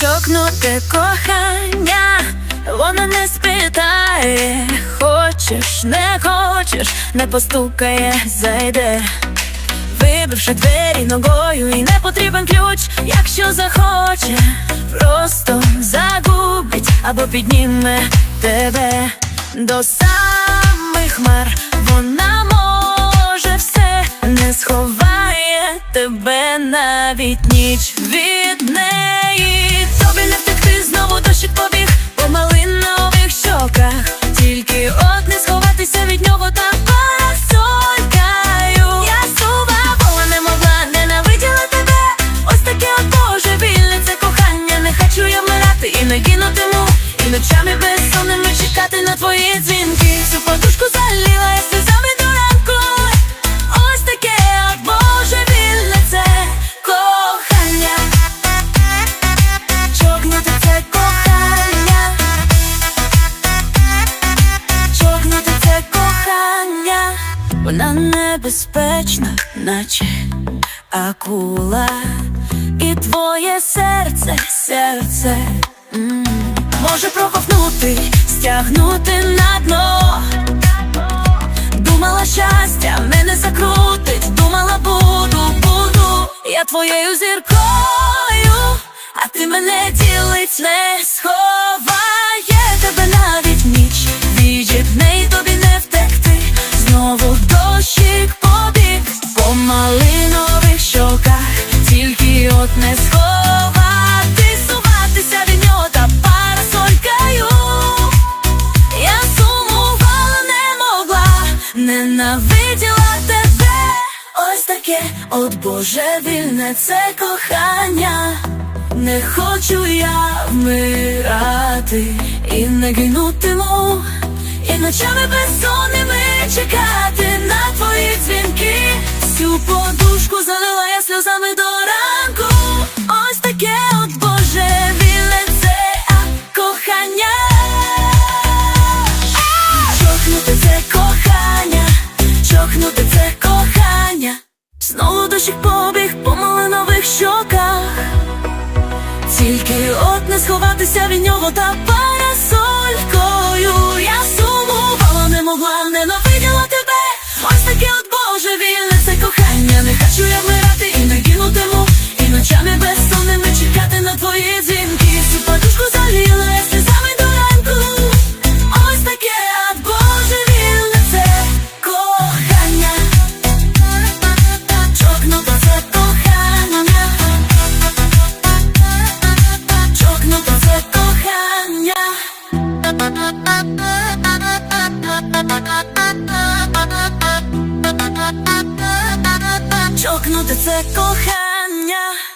Чокнуте кохання, вона не спитає, хочеш, не хочеш, не постукає, зайде. Вибивши двері ногою і не потрібен ключ, якщо захоче, просто загубить або підніме тебе до самих хмар. Вона сховає тебе навіть ніч від неї. Тобі не втекти знову дощик побіг небезпечна, наче акула. І твоє серце, серце може проковтнути, стягнути на дно. Думала, щастя мене закрутить, думала, буду, буду я твоєю зіркою, а ти мене ділить, не сховає не сховати, суватися від нього та парасолькою. Я сумувала, не могла, ненавиділа тебе. Ось таке, от божевільне це кохання. Не хочу я вмирати і не гинутиму, і ночами безсонними чекати на твої дзвінки. Всю подушку залила я сльозами до Знову побіг по малинових щоках. Тільки от не сховатися від нього та парасолькою. Я сумувала, не могла, ненавиділа тебе. Ось таке от божевільне це кохання. Не хочу я вмирати і не гинутиму. І ночами безсонними чекати на твої дзвінки. Чокнути це кохання.